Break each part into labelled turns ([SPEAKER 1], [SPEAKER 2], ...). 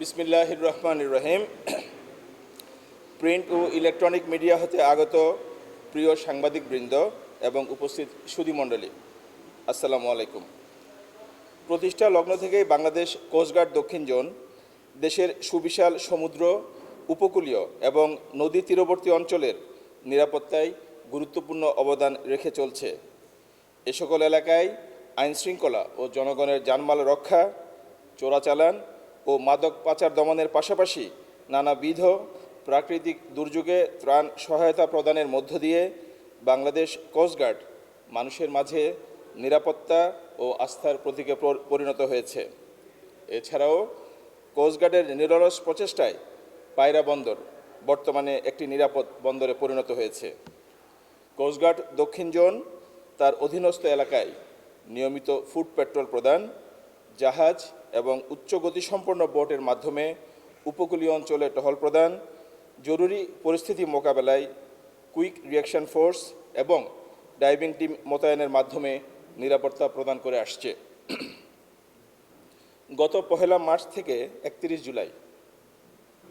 [SPEAKER 1] বিসমিল্লাহির রহমান রহিম প্রিন্ট ও ইলেকট্রনিক মিডিয়া হতে আগত প্রিয় সাংবাদিকবৃন্দ এবং উপস্থিত সুধীমণ্ডলী আসসালামু আলাইকুম। প্রতিষ্ঠা লগ্ন থেকেই বাংলাদেশ কোস্টগার্ড দক্ষিণ জোন, দেশের সুবিশাল সমুদ্র, উপকূলীয় এবং নদী তীরবর্তী অঞ্চলের নিরাপত্তায় গুরুত্বপূর্ণ অবদান রেখে চলছে। এ সকল এলাকায় আইনশৃঙ্খলা ও জনগণের জানমাল রক্ষা, চোরাচালান ও মাদক পাচার দমনের পাশাপাশি নানাবিধ প্রাকৃতিক দুর্যোগে ত্রাণ সহায়তা প্রদানের মধ্য দিয়ে বাংলাদেশ কোস্টগার্ড মানুষের মাঝে নিরাপত্তা ও আস্থার প্রতীকে পরিণত হয়েছে। এছাড়াও কোস্টগার্ডের নিরলস প্রচেষ্টায় পায়রা বন্দর বর্তমানে একটি নিরাপদ বন্দরে পরিণত হয়েছে। কোস্টগার্ড দক্ষিণ জোন তার অধীনস্থ এলাকায় নিয়মিত ফুড পেট্রোল প্রদান জাহাজ এবং উচ্চ গতিসম্পন্ন বোটের মাধ্যমে উপকূলীয় অঞ্চলে টহল প্রদান, জরুরি পরিস্থিতি মোকাবেলায় কুইক রিয়াকশন ফোর্স এবং ডাইভিং টিম মোতায়েনের মাধ্যমে নিরাপত্তা প্রদান করে আসছে। গত পহেলা মার্চ থেকে একত্রিশ জুলাই,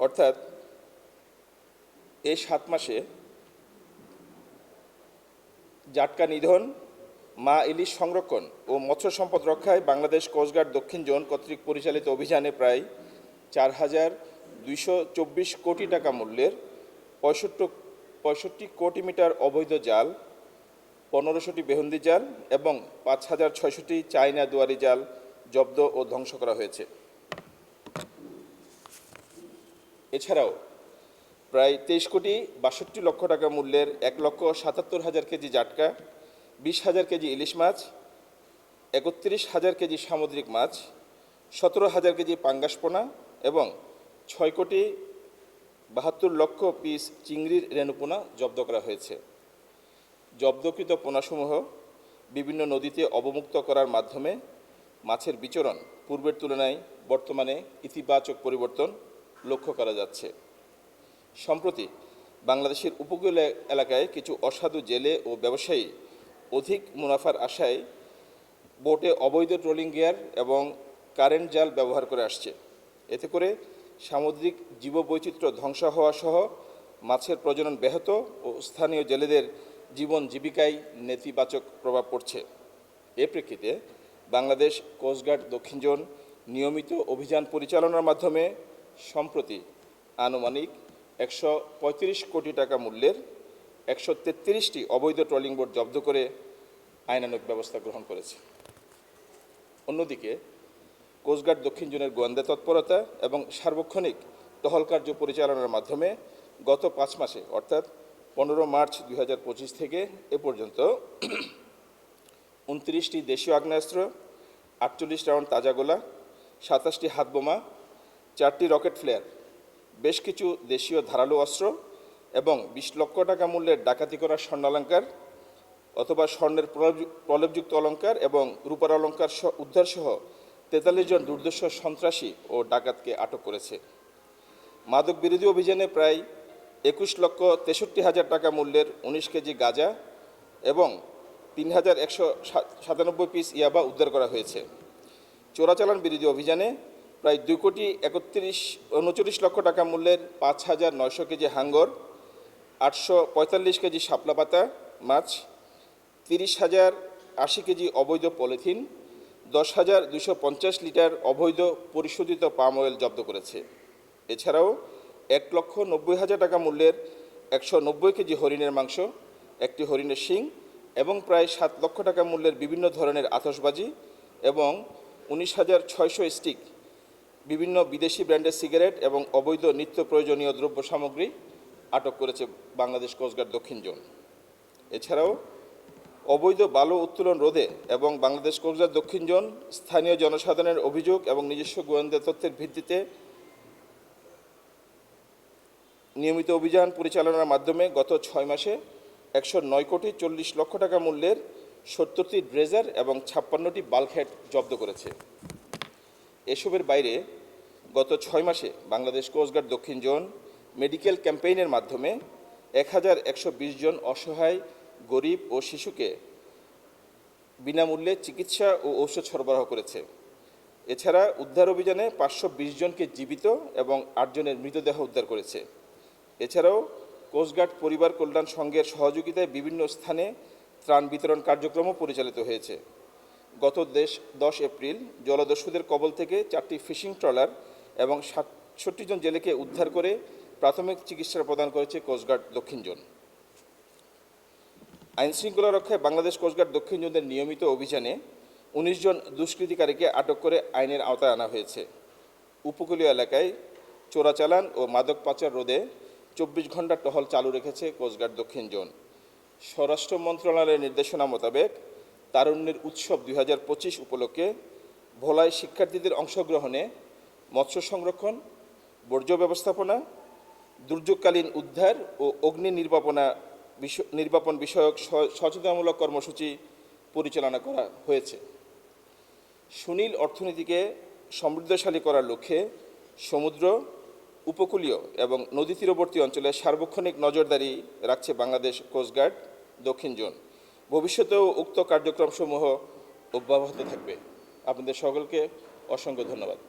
[SPEAKER 1] অর্থাৎ এই সাত মাসে জাটকা নিধন মা ইলিশ সংরক্ষণ ও মৎস্য সম্পদ রক্ষায় বাংলাদেশ কোস্টগার্ড দক্ষিণ জোন কর্তৃক পরিচালিত অভিযানে প্রায় চার হাজার দুইশো চব্বিশ কোটি টাকা মূল্যের পঁয়ষট্টি পঁয়ষট্টি কোটি মিটার অবৈধ জাল, পনেরোশোটি বেহুন্দি জাল এবং পাঁচ হাজার ছয়শটি চায়না দুয়ারি জাল জব্দ ও ধ্বংস করা হয়েছে। এছাড়াও প্রায় তেইশ কোটি বাষট্টি লক্ষ টাকা মূল্যের এক লক্ষ সাতাত্তর হাজার কেজি জাটকা বিশ হাজার কেজি ইলিশ মাছ, একত্রিশ হাজার কেজি সামুদ্রিক মাছ, সতেরো হাজার কেজি পাঙ্গাস পোনা এবং ছয় কোটি বাহাত্তর লক্ষ পিস চিংড়ির রেণুপোনা জব্দ করা হয়েছে। জব্দকৃত পোনাসমূহ বিভিন্ন নদীতে অবমুক্ত করার মাধ্যমে মাছের বিচরণ পূর্বের তুলনায় বর্তমানে ইতিবাচক পরিবর্তন লক্ষ্য করা যাচ্ছে। সম্প্রতি বাংলাদেশের উপকূল এলাকায় কিছু অসাধু জেলে ও ব্যবসায়ী অধিক মুনাফার আশায় বোটে অবৈধ ট্রোলিং গিয়ার এবং কারেন্ট জাল ব্যবহার করে আসছে। এতে করে সামুদ্রিক জীববৈচিত্র্য ধ্বংস হওয়া সহ মাছের প্রজনন ব্যাহত ও স্থানীয় জেলেদের জীবন জীবিকায় নেতিবাচক প্রভাব পড়ছে। এ প্রেক্ষিতে বাংলাদেশ কোস্টগার্ড দক্ষিণ জোন নিয়মিত অভিযান পরিচালনার মাধ্যমে সম্প্রতি আনুমানিক একশো পঁয়ত্রিশ কোটি টাকা মূল্যের একশো তেত্রিশটি অবৈধ ট্রলিং বোট জব্দ করে আইনানুগ ব্যবস্থা গ্রহণ করেছে। অন্যদিকে কোস্টগার্ড দক্ষিণ জোনের গোয়েন্দা তৎপরতা এবং সার্বক্ষণিক টহল কার্য পরিচালনার মাধ্যমে গত পাঁচ মাসে, অর্থাৎ পনেরো মার্চ দু হাজার পঁচিশ থেকে এ পর্যন্ত উনত্রিশটি দেশীয় আগ্নেয়াস্ত্র, আটচল্লিশ রাউন্ড তাজা গোলা, সাতাশটি হাতবোমা, চারটি রকেট ফ্লেয়ার, বেশ কিছু দেশীয় ধারালো অস্ত্র এবং বিশ লক্ষ টাকা মূল্যের ডাকাতি করা স্বর্ণালঙ্কার অথবা স্বর্ণের প্রলেপ- প্রলেপযুক্ত অলঙ্কার এবং রূপার অলঙ্কার সহ, উদ্ধারসহ তেতাল্লিশ জন দুর্দর্শ সন্ত্রাসী ও ডাকাতকে আটক করেছে। মাদক বিরোধী অভিযানে প্রায় একুশ লক্ষ তেষট্টি হাজার টাকা মূল্যের উনিশ কেজি গাঁজা এবং তিন হাজার একশো সাতানব্বই পিস ইয়াবা উদ্ধার করা হয়েছে। চোরাচালান বিরোধী অভিযানে প্রায় দুই কোটি একত্রিশ, উনচল্লিশ লক্ষ টাকা মূল্যের পাঁচ হাজার নয়শো কেজি হাঙ্গর আটশো পঁয়তাল্লিশ কেজি শাপলা পাতা, মাছ, তিরিশ হাজার আশি কেজি অবৈধ পলিথিন, দশ হাজার দুশো পঞ্চাশ লিটার অবৈধ পরিশোধিত পাম অয়েল জব্দ করেছে। এছাড়াও এক লক্ষ নব্বই হাজার টাকা মূল্যের একশো নব্বই কেজি হরিণের মাংস, একটি হরিণের শিং এবং প্রায় সাত লক্ষ টাকা মূল্যের বিভিন্ন ধরনের আতসবাজি এবং উনিশ হাজার ছয়শো স্টিক, বিভিন্ন বিদেশি ব্র্যান্ডের সিগারেট এবং অবৈধ নিত্য প্রয়োজনীয় দ্রব্য সামগ্রী আটক করেছে বাংলাদেশ কোস্টগার্ড দক্ষিণ জোন। এছাড়াও অবৈধ বালু উত্তোলন রোধে এবং বাংলাদেশ কোস্টগার্ড দক্ষিণ জোন স্থানীয় জনসাধারণের অভিযোগ এবং নিজস্ব গোয়েন্দা তথ্যের ভিত্তিতে নিয়মিত অভিযান পরিচালনার মাধ্যমে গত ছয় মাসে একশো নয় কোটি চল্লিশ লক্ষ টাকা মূল্যের সত্তরটি ড্রেজার এবং ছাপ্পান্নটি বাল্কহেড জব্দ করেছে। এসবের বাইরে গত ছয় মাসে বাংলাদেশ কোস্টগার্ড দক্ষিণ জোন মেডিকেল ক্যাম্পেইনের মাধ্যমে এক হাজার একশো বিশ জন অসহায়, গরিব ও শিশুকে বিনামূল্যে চিকিৎসা ও ঔষধ সরবরাহ করেছে। এছাড়া উদ্ধার অভিযানে পাঁচশো বিশ জনকে জীবিত এবং আটজনের মৃতদেহ উদ্ধার করেছে। এছাড়াও কোস্টগার্ড পরিবার কল্যাণ সংঘের সহযোগিতায় বিভিন্ন স্থানে ত্রাণ বিতরণ কার্যক্রমও পরিচালিত হয়েছে। গত দেশ দশ এপ্রিল জলদস্যুদের কবল থেকে চারটি ফিশিং ট্রলার এবং সাতষট্টি জন জেলেকে উদ্ধার করে প্রাথমিক চিকিৎসা প্রদান করেছে কোস্টগার্ড দক্ষিণ জোন। আইনশৃঙ্খলা রক্ষায় বাংলাদেশ কোস্টগার্ড দক্ষিণ জোনের নিয়মিত অভিযানে উনিশ জন দুষ্কৃতিকারীকে আটক করে আইনের আওতায় আনা হয়েছে। উপকূলীয় এলাকায় চোরাচালান ও মাদক পাচার রোধে চব্বিশ ঘণ্টা টহল চালু রেখেছে কোস্টগার্ড দক্ষিণ জোন। স্বরাষ্ট্র মন্ত্রণালয়ের নির্দেশনা মোতাবেক তারুণ্যের উৎসব দুই হাজার পঁচিশ উপলক্ষে ভোলায় শিক্ষার্থীদের অংশগ্রহণে মৎস্য সংরক্ষণ, বর্জ্য ব্যবস্থাপনা দুর্যোগকালীন উদ্ধার ও অগ্নি নির্বাপনা নির্বাপন বিষয়ক সচেতনমূলক কর্মসূচি পরিচালনা করা হয়েছে। সুনীল অর্থনীতিকে সমৃদ্ধশালী করার লক্ষ্যে সমুদ্র, উপকূলীয় এবং নদী তীরবর্তী অঞ্চলে সার্বক্ষণিক নজরদারি রাখছে বাংলাদেশ কোস্টগার্ড দক্ষিণ জোন। ভবিষ্যতেও উক্ত কার্যক্রমসমূহ অব্যাহত থাকবে। আপনাদের সকলকে অসংখ্য ধন্যবাদ।